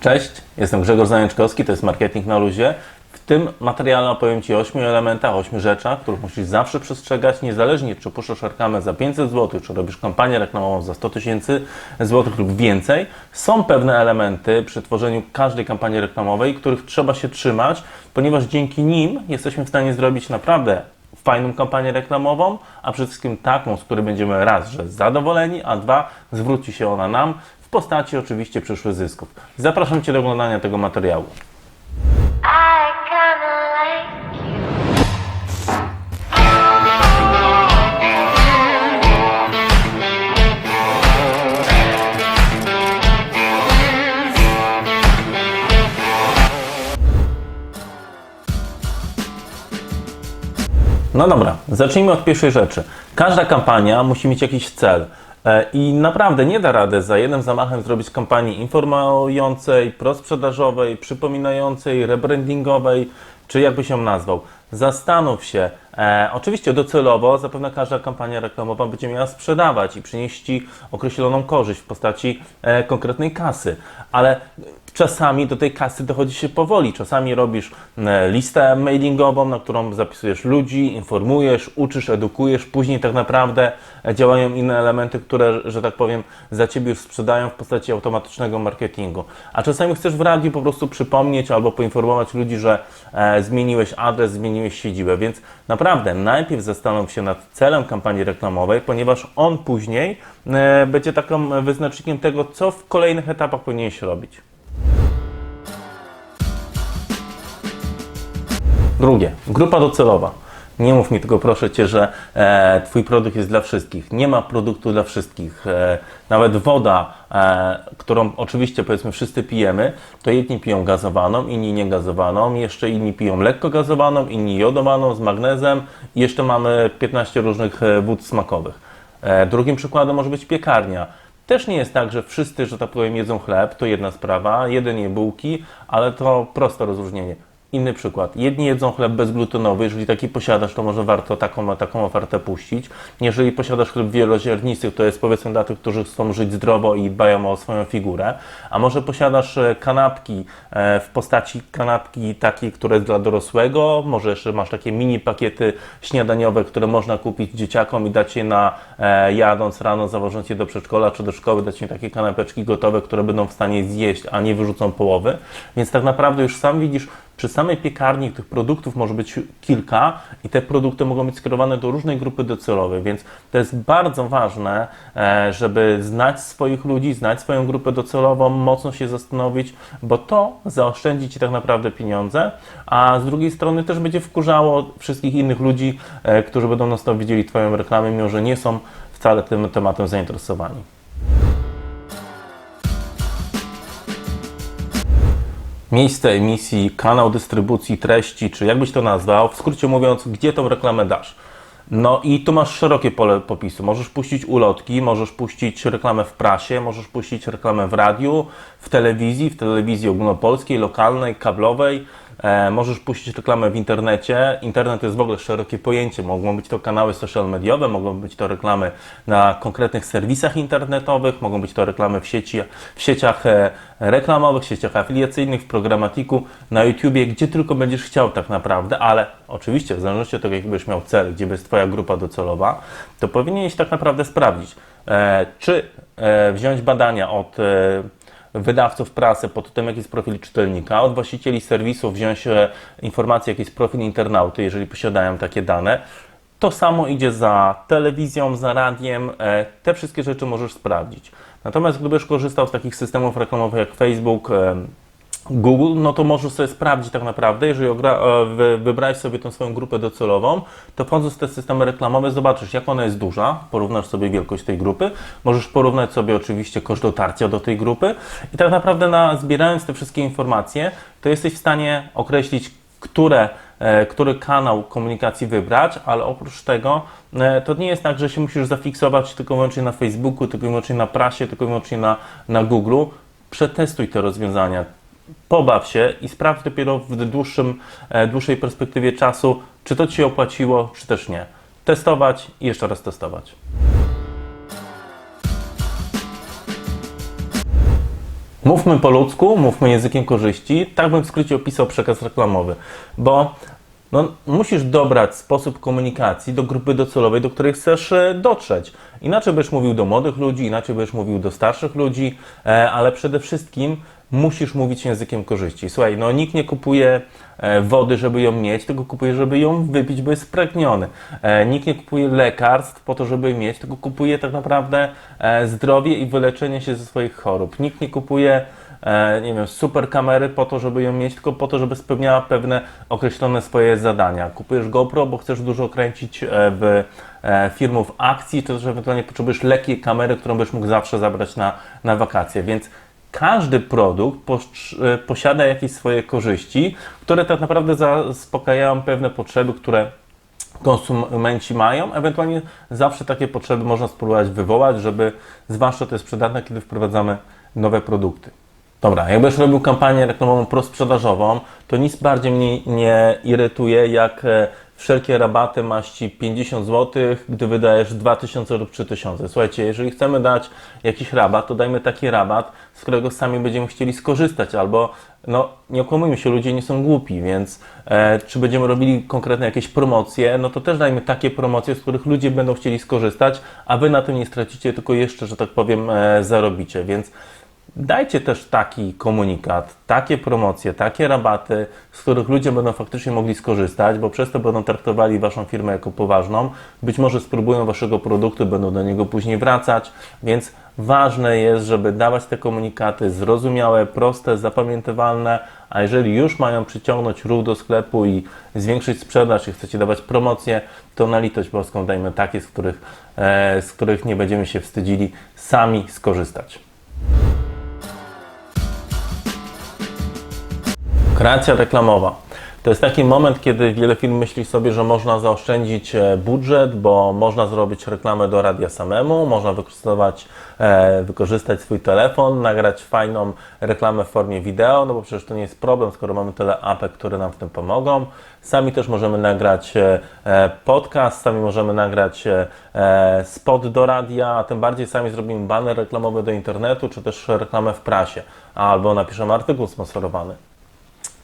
Cześć, jestem Grzegorz Zajączkowski, to jest Marketing na Luzie. W tym materiale opowiem Ci o 8 elementach, 8 rzeczach, których musisz zawsze przestrzegać, niezależnie czy puszczasz reklamę za 500 zł, czy robisz kampanię reklamową za 100 tysięcy złotych lub więcej. Są pewne elementy przy tworzeniu każdej kampanii reklamowej, których trzeba się trzymać, ponieważ dzięki nim jesteśmy w stanie zrobić naprawdę fajną kampanię reklamową, a przede wszystkim taką, z której będziemy raz, że zadowoleni, a dwa, zwróci się ona nam postaci oczywiście przyszłych zysków. Zapraszam Cię do oglądania tego materiału. No dobra, zacznijmy od pierwszej rzeczy. Każda kampania musi mieć jakiś cel. E, I naprawdę nie da rady za jednym zamachem zrobić kampanii informującej, prosprzedażowej, przypominającej, rebrandingowej, czy jakby się nazwał. Zastanów się. E, oczywiście docelowo zapewne każda kampania reklamowa będzie miała sprzedawać i przynieść Ci określoną korzyść w postaci e, konkretnej kasy, ale czasami do tej kasy dochodzi się powoli. Czasami robisz listę mailingową, na którą zapisujesz ludzi, informujesz, uczysz, edukujesz. Później tak naprawdę e, działają inne elementy, które, że tak powiem, za Ciebie już sprzedają w postaci automatycznego marketingu. A czasami chcesz w radiu po prostu przypomnieć albo poinformować ludzi, że e, zmieniłeś adres, zmieniłeś siedzibę. Więc naprawdę najpierw zastanów się nad celem kampanii reklamowej, ponieważ on później e, będzie takim wyznacznikiem tego, co w kolejnych etapach powinieneś robić. Drugie, grupa docelowa. Nie mów mi tylko proszę Cię, że e, Twój produkt jest dla wszystkich. Nie ma produktu dla wszystkich. E, nawet woda, e, którą oczywiście powiedzmy wszyscy pijemy, to jedni piją gazowaną, inni niegazowaną, jeszcze inni piją lekko gazowaną, inni jodowaną z magnezem i jeszcze mamy 15 różnych e, wód smakowych. E, drugim przykładem może być piekarnia. Też nie jest tak, że wszyscy, że tak powiem, jedzą chleb, to jedna sprawa, jeden je bułki, ale to proste rozróżnienie. Inny przykład. Jedni jedzą chleb bezglutenowy, jeżeli taki posiadasz, to może warto taką, taką ofertę puścić. Jeżeli posiadasz chleb wieloziarnisty, to jest powiedzmy dla tych, którzy chcą żyć zdrowo i dbają o swoją figurę. A może posiadasz e, kanapki e, w postaci kanapki takiej, która jest dla dorosłego, może jeszcze masz takie mini pakiety śniadaniowe, które można kupić dzieciakom i dać je na e, jadąc rano, zawożąc je do przedszkola czy do szkoły, dać im takie kanapeczki gotowe, które będą w stanie zjeść, a nie wyrzucą połowy. Więc tak naprawdę już sam widzisz, przy samej piekarni tych produktów może być kilka i te produkty mogą być skierowane do różnej grupy docelowej, więc to jest bardzo ważne, e, żeby znać swoich ludzi, znać swoją grupę docelową, mocno się zastanowić, bo to zaoszczędzi Ci tak naprawdę pieniądze, a z drugiej strony też będzie wkurzało wszystkich innych ludzi, e, którzy będą stop widzieli Twoją reklamę, mimo że nie są wcale tym tematem zainteresowani. Miejsce emisji, kanał dystrybucji treści, czy jakbyś to nazwał, w skrócie mówiąc, gdzie tą reklamę dasz. No i tu masz szerokie pole popisu. Możesz puścić ulotki, możesz puścić reklamę w prasie, możesz puścić reklamę w radiu, w telewizji, w telewizji ogólnopolskiej, lokalnej, kablowej. E, możesz puścić reklamę w internecie. Internet jest w ogóle szerokie pojęcie. Mogą być to kanały social mediowe, mogą być to reklamy na konkretnych serwisach internetowych, mogą być to reklamy w, sieci, w sieciach e, reklamowych, w sieciach afiliacyjnych, w programatiku, na YouTubie, gdzie tylko będziesz chciał tak naprawdę, ale oczywiście w zależności od tego, jaki miał cel, gdzie jest Twoja grupa docelowa, to powinieneś tak naprawdę sprawdzić, e, czy wziąć badania od wydawców prasy pod tym, jaki jest profil czytelnika, od właścicieli serwisów wziąć e, informacje, jaki jest profil internauty, jeżeli posiadają takie dane. To samo idzie za telewizją, za radiem. e, Te wszystkie rzeczy możesz sprawdzić. Natomiast gdybyś korzystał z takich systemów reklamowych jak Facebook, Google, no to możesz sobie sprawdzić tak naprawdę, jeżeli e, wy- wybrałeś sobie tą swoją grupę docelową, to wchodząc w te systemy reklamowe zobaczysz, jak ona jest duża, porównasz sobie wielkość tej grupy, możesz porównać sobie oczywiście koszt dotarcia do tej grupy i tak naprawdę na, zbierając te wszystkie informacje, to jesteś w stanie określić, które, e, który kanał komunikacji wybrać, ale oprócz tego e, to nie jest tak, że się musisz zafiksować tylko wyłącznie na Facebooku, tylko wyłącznie na prasie, tylko wyłącznie na, na Google. Przetestuj te rozwiązania pobaw się i sprawdź dopiero w dłuższym, e, dłuższej perspektywie czasu, czy to Ci się opłaciło, czy też nie. Testować i jeszcze raz testować. Mówmy po ludzku, mówmy językiem korzyści. Tak bym w skrócie opisał przekaz reklamowy, bo no, musisz dobrać sposób komunikacji do grupy docelowej, do której chcesz e, dotrzeć. Inaczej będziesz mówił do młodych ludzi, inaczej będziesz mówił do starszych ludzi, e, ale przede wszystkim musisz mówić językiem korzyści. Słuchaj, no nikt nie kupuje e, wody, żeby ją mieć, tylko kupuje, żeby ją wypić, bo jest spragniony. E, Nikt nie kupuje lekarstw po to, żeby mieć, tylko kupuje tak naprawdę e, zdrowie i wyleczenie się ze swoich chorób. Nikt nie kupuje nie wiem, super kamery po to, żeby ją mieć, tylko po to, żeby spełniała pewne określone swoje zadania. Kupujesz GoPro, bo chcesz dużo kręcić w firmów akcji, czy też ewentualnie potrzebujesz lekkiej kamery, którą byś mógł zawsze zabrać na, na wakacje, więc każdy produkt e, posiada jakieś swoje korzyści, które tak naprawdę zaspokajają pewne potrzeby, które konsumenci mają. Ewentualnie zawsze takie potrzeby można spróbować wywołać, żeby zwłaszcza to jest przydatne, kiedy wprowadzamy nowe produkty. Dobra, jakbyś robił kampanię reklamową prosprzedażową, to nic bardziej mnie nie irytuje, jak e, wszelkie rabaty maści 50 zł, gdy wydajesz 2000 lub 3000. Słuchajcie, jeżeli chcemy dać jakiś rabat, to dajmy taki rabat, z którego sami będziemy chcieli skorzystać, albo no nie okłamujmy się, ludzie nie są głupi, więc e, czy będziemy robili konkretne jakieś promocje, no to też dajmy takie promocje, z których ludzie będą chcieli skorzystać, a wy na tym nie stracicie, tylko jeszcze, że tak powiem, e, zarobicie, więc Dajcie też taki komunikat, takie promocje, takie rabaty, z których ludzie będą faktycznie mogli skorzystać, bo przez to będą traktowali Waszą firmę jako poważną. Być może spróbują Waszego produktu, będą do niego później wracać, więc ważne jest, żeby dawać te komunikaty zrozumiałe, proste, zapamiętywalne, a jeżeli już mają przyciągnąć ruch do sklepu i zwiększyć sprzedaż i chcecie dawać promocje, to na litość boską dajmy takie, z których, e, z których nie będziemy się wstydzili sami skorzystać. Kreacja reklamowa. To jest taki moment, kiedy wiele firm myśli sobie, że można zaoszczędzić e, budżet, bo można zrobić reklamę do radia samemu, można wykorzystywać, e, wykorzystać swój telefon, nagrać fajną reklamę w formie wideo, no bo przecież to nie jest problem, skoro mamy tyle apek, które nam w tym pomogą. Sami też możemy nagrać e, podcast, sami możemy nagrać spot do radia, a tym bardziej sami zrobimy banner reklamowy do internetu, czy też reklamę w prasie, albo napiszemy artykuł sponsorowany.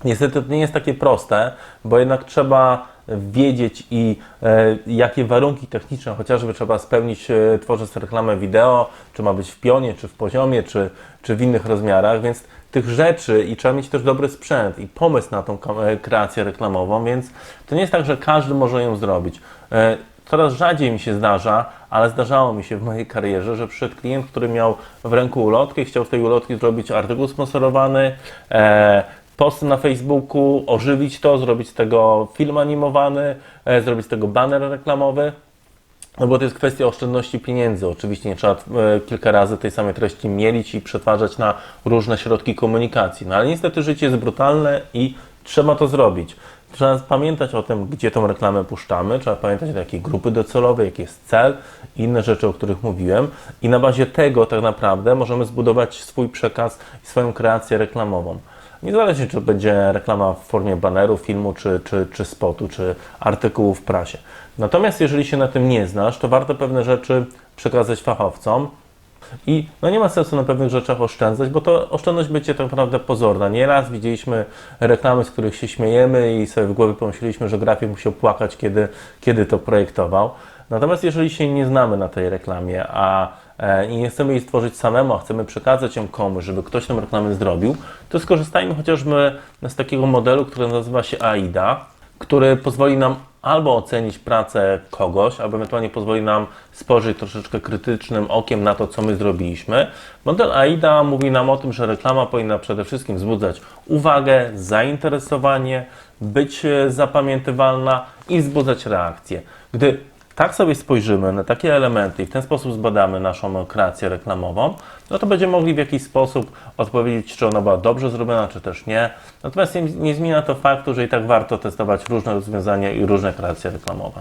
Niestety to nie jest takie proste, bo jednak trzeba wiedzieć i e, jakie warunki techniczne chociażby trzeba spełnić e, tworząc reklamę wideo, czy ma być w pionie, czy w poziomie, czy, czy w innych rozmiarach, więc tych rzeczy i trzeba mieć też dobry sprzęt i pomysł na tą e, kreację reklamową, więc to nie jest tak, że każdy może ją zrobić. E, Coraz rzadziej mi się zdarza, ale zdarzało mi się w mojej karierze, że przyszedł klient, który miał w ręku ulotkę i chciał z tej ulotki zrobić artykuł sponsorowany, e, post na Facebooku, ożywić to, zrobić z tego film animowany, e, zrobić z tego banner reklamowy. No bo to jest kwestia oszczędności pieniędzy. Oczywiście nie trzeba e, kilka razy tej samej treści mielić i przetwarzać na różne środki komunikacji. No ale niestety życie jest brutalne i trzeba to zrobić. Trzeba pamiętać o tym, gdzie tą reklamę puszczamy, trzeba pamiętać o jakiej grupy docelowej, jaki jest cel i inne rzeczy, o których mówiłem. I na bazie tego tak naprawdę możemy zbudować swój przekaz i swoją kreację reklamową. Niezależnie, czy to będzie reklama w formie baneru, filmu, czy, czy, czy spotu, czy artykułu w prasie. Natomiast jeżeli się na tym nie znasz, to warto pewne rzeczy przekazać fachowcom, i no nie ma sensu na pewnych rzeczach oszczędzać, bo to oszczędność będzie tak naprawdę pozorna. Nieraz widzieliśmy reklamy, z których się śmiejemy i sobie w głowie pomyśleliśmy, że grafik musiał płakać, kiedy, kiedy to projektował. Natomiast jeżeli się nie znamy na tej reklamie, a i nie chcemy jej stworzyć samemu, a chcemy przekazać ją komuś, żeby ktoś tę reklamę zrobił, to skorzystajmy chociażby z takiego modelu, który nazywa się AIDA, który pozwoli nam albo ocenić pracę kogoś, albo ewentualnie pozwoli nam spojrzeć troszeczkę krytycznym okiem na to, co my zrobiliśmy. Model AIDA mówi nam o tym, że reklama powinna przede wszystkim wzbudzać uwagę, zainteresowanie, być e, zapamiętywalna i wzbudzać reakcję. Gdy tak sobie spojrzymy na takie elementy i w ten sposób zbadamy naszą kreację reklamową, no to będziemy mogli w jakiś sposób odpowiedzieć, czy ona była dobrze zrobiona, czy też nie. Natomiast nie, nie zmienia to faktu, że i tak warto testować różne rozwiązania i różne kreacje reklamowe.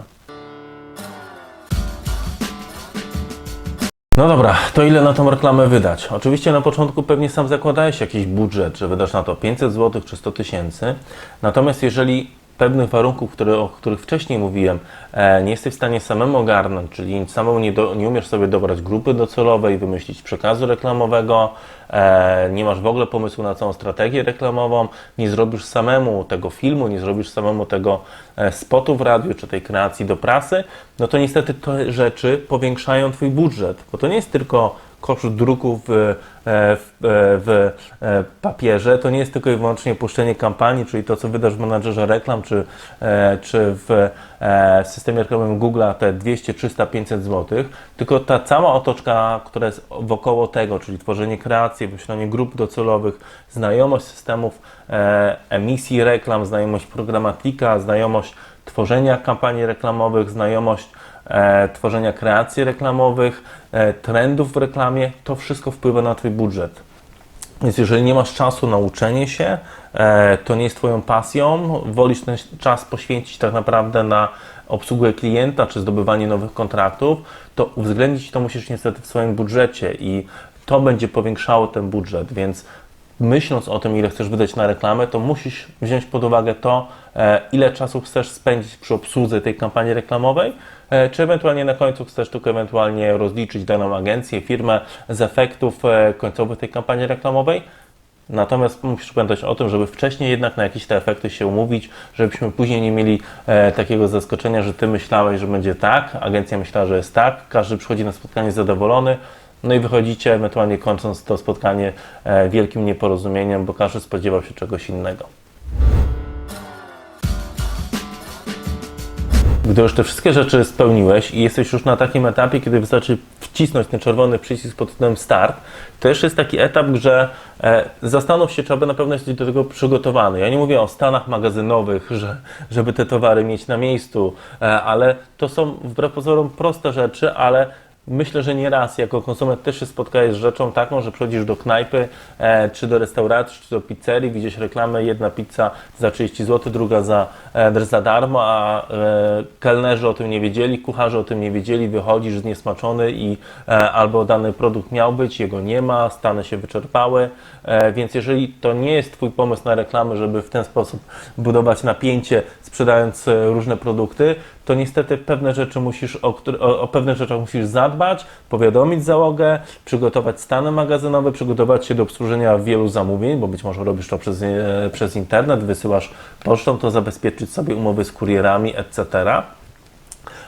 No dobra, to ile na tą reklamę wydać? Oczywiście na początku pewnie sam zakładałeś jakiś budżet, że wydasz na to 500 zł czy 100 tysięcy. Natomiast jeżeli pewnych warunków, które, o których wcześniej mówiłem, e, nie jesteś w stanie samemu ogarnąć, czyli samemu nie, do, nie umiesz sobie dobrać grupy docelowej, wymyślić przekazu reklamowego, e, nie masz w ogóle pomysłu na całą strategię reklamową, nie zrobisz samemu tego filmu, nie zrobisz samemu tego e, spotu w radiu czy tej kreacji do prasy, no to niestety te rzeczy powiększają Twój budżet, bo to nie jest tylko koszt druku w, e, w, e, w e, papierze, to nie jest tylko i wyłącznie puszczenie kampanii, czyli to, co wydasz w menadżerze reklam, czy, czy w systemie reklamowym Google'a te 200, 300, 500 zł, tylko ta cała otoczka, która jest wokoło tego, czyli tworzenie kreacji, wymyślanie grup docelowych, znajomość systemów emisji reklam, znajomość programatika, znajomość tworzenia kampanii reklamowych, znajomość tworzenia kreacji reklamowych, e, trendów w reklamie, to wszystko wpływa na Twój budżet. Więc jeżeli nie masz czasu na uczenie się, e, to nie jest Twoją pasją, wolisz ten czas poświęcić tak naprawdę na obsługę klienta czy zdobywanie nowych kontraktów, to uwzględnić to musisz niestety w swoim budżecie i to będzie powiększało ten budżet, więc myśląc o tym, ile chcesz wydać na reklamę, to musisz wziąć pod uwagę to, e, ile czasu chcesz spędzić przy obsłudze tej kampanii reklamowej, e, czy ewentualnie na końcu chcesz tylko ewentualnie rozliczyć daną agencję, firmę z efektów e, końcowych tej kampanii reklamowej. Natomiast musisz pamiętać o tym, żeby wcześniej jednak na jakieś te efekty się umówić, żebyśmy później nie mieli e, takiego zaskoczenia, że ty myślałeś, że będzie tak, agencja myślała, że jest tak, każdy przychodzi na spotkanie zadowolony, no i wychodzicie ewentualnie kończąc to spotkanie e, wielkim nieporozumieniem, bo każdy spodziewał się czegoś innego. Gdy już te wszystkie rzeczy spełniłeś i jesteś już na takim etapie, kiedy wystarczy wcisnąć ten czerwony przycisk pod tytułem Start, to jeszcze jest taki etap, że e, zastanów się, czy aby na pewno jesteś do tego przygotowany. Ja nie mówię o stanach magazynowych, że, żeby te towary mieć na miejscu, e, ale to są wbrew pozorom proste rzeczy, ale Myślę, że nie raz. Jako konsument też się spotkałeś z rzeczą taką, że przychodzisz do knajpy, e, czy do restauracji, czy do pizzerii, widzisz reklamę, jedna pizza za 30 zł, druga za, e, za darmo, a e, kelnerzy o tym nie wiedzieli, kucharze o tym nie wiedzieli, wychodzisz zniesmaczony i e, albo dany produkt miał być, jego nie ma, stany się wyczerpały, e, więc jeżeli to nie jest Twój pomysł na reklamę, żeby w ten sposób budować napięcie, sprzedając e, różne produkty, to niestety pewne rzeczy musisz, o, o, o pewnych rzeczach musisz zadbać, powiadomić załogę, przygotować stany magazynowe, przygotować się do obsłużenia wielu zamówień, bo być może robisz to przez, e, przez internet, wysyłasz pocztą, to zabezpieczyć sobie umowy z kurierami, etc.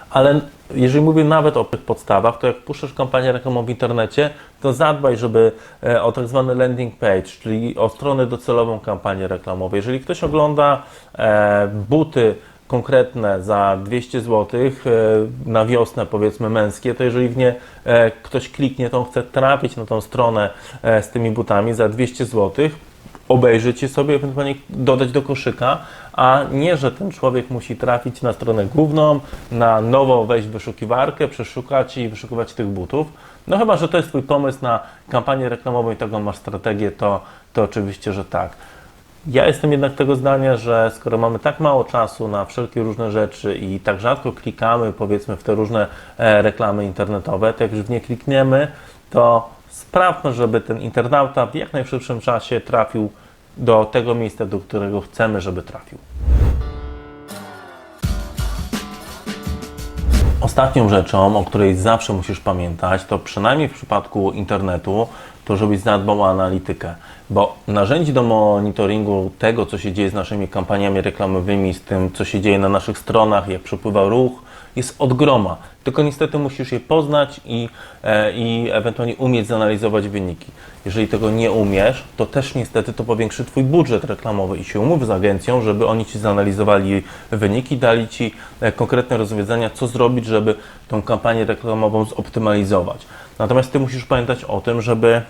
Ale jeżeli mówię nawet o tych podstawach, to jak puszczasz kampanię reklamową w internecie, to zadbaj, żeby e, o tak zwany landing page, czyli o stronę docelową kampanii reklamowej. Jeżeli ktoś ogląda e, buty konkretne za 200 zł e, na wiosnę, powiedzmy męskie, to jeżeli w nie e, ktoś kliknie, to on chce trafić na tą stronę e, z tymi butami za 200 zł, obejrzeć je sobie, ewentualnie dodać do koszyka, a nie, że ten człowiek musi trafić na stronę główną, na nowo wejść w wyszukiwarkę, przeszukać i wyszukiwać tych butów. No chyba, że to jest Twój pomysł na kampanię reklamową i taką masz strategię, to, to oczywiście, że tak. Ja jestem jednak tego zdania, że skoro mamy tak mało czasu na wszelkie różne rzeczy i tak rzadko klikamy, powiedzmy, w te różne e, reklamy internetowe, to jak już w nie klikniemy, to sprawmy, żeby ten internauta w jak najszybszym czasie trafił do tego miejsca, do którego chcemy, żeby trafił. Ostatnią rzeczą, o której zawsze musisz pamiętać, to przynajmniej w przypadku internetu, to żebyś zadbał o analitykę, bo narzędzi do monitoringu tego, co się dzieje z naszymi kampaniami reklamowymi, z tym, co się dzieje na naszych stronach, jak przepływa ruch, jest od groma. Tylko niestety musisz je poznać i, e, i ewentualnie umieć zanalizować wyniki. Jeżeli tego nie umiesz, to też niestety to powiększy Twój budżet reklamowy i się umów z agencją, żeby oni Ci zanalizowali wyniki, dali Ci e, konkretne rozwiązania, co zrobić, żeby tą kampanię reklamową zoptymalizować. Natomiast Ty musisz pamiętać o tym, żeby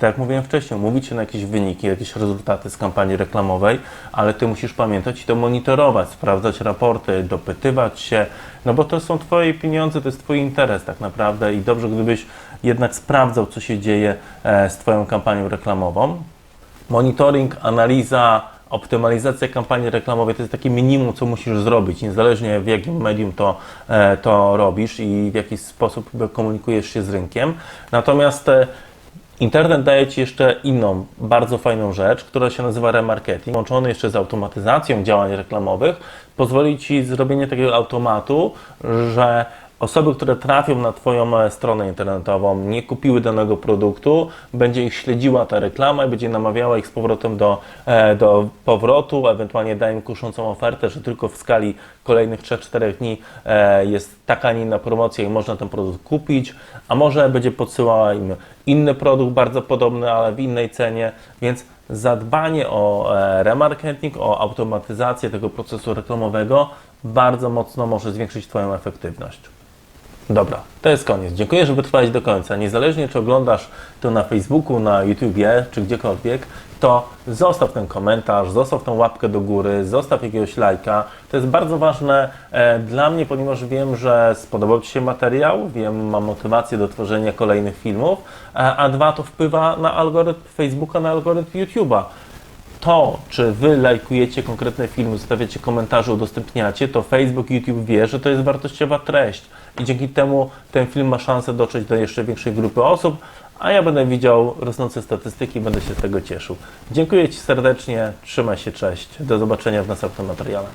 tak jak mówiłem wcześniej, mówić się na jakieś wyniki, jakieś rezultaty z kampanii reklamowej, ale ty musisz pamiętać i to monitorować, sprawdzać raporty, dopytywać się, no bo to są twoje pieniądze, to jest twój interes tak naprawdę i dobrze gdybyś jednak sprawdzał, co się dzieje e, z twoją kampanią reklamową. Monitoring, analiza, optymalizacja kampanii reklamowej to jest takie minimum, co musisz zrobić, niezależnie w jakim medium to, e, to robisz i w jaki sposób komunikujesz się z rynkiem. Natomiast e, Internet daje Ci jeszcze inną, bardzo fajną rzecz, która się nazywa remarketing, łączony jeszcze z automatyzacją działań reklamowych, pozwoli Ci zrobienie takiego automatu, że osoby, które trafią na Twoją e, stronę internetową, nie kupiły danego produktu, będzie ich śledziła ta reklama i będzie namawiała ich z powrotem do, e, do powrotu, ewentualnie da im kuszącą ofertę, że tylko w skali kolejnych 3-4 dni e, jest taka, a nie inna promocja i można ten produkt kupić, a może będzie podsyłała im inny produkt bardzo podobny, ale w innej cenie, więc zadbanie o remarketing, o automatyzację tego procesu reklamowego bardzo mocno może zwiększyć Twoją efektywność. Dobra, to jest koniec. Dziękuję, że wytrwałeś do końca. Niezależnie czy oglądasz to na Facebooku, na YouTubie, czy gdziekolwiek, to zostaw ten komentarz, zostaw tą łapkę do góry, zostaw jakiegoś lajka. To jest bardzo ważne e, dla mnie, ponieważ wiem, że spodobał Ci się materiał, wiem, mam motywację do tworzenia kolejnych filmów, e, a dwa to wpływa na algorytm Facebooka, na algorytm YouTube'a to, czy wy lajkujecie konkretne filmy, zostawiacie komentarze, udostępniacie, to Facebook, YouTube wie, że to jest wartościowa treść i dzięki temu ten film ma szansę dotrzeć do jeszcze większej grupy osób, a ja będę widział rosnące statystyki i będę się z tego cieszył. Dziękuję Ci serdecznie, trzymaj się, cześć, do zobaczenia w następnym materiale.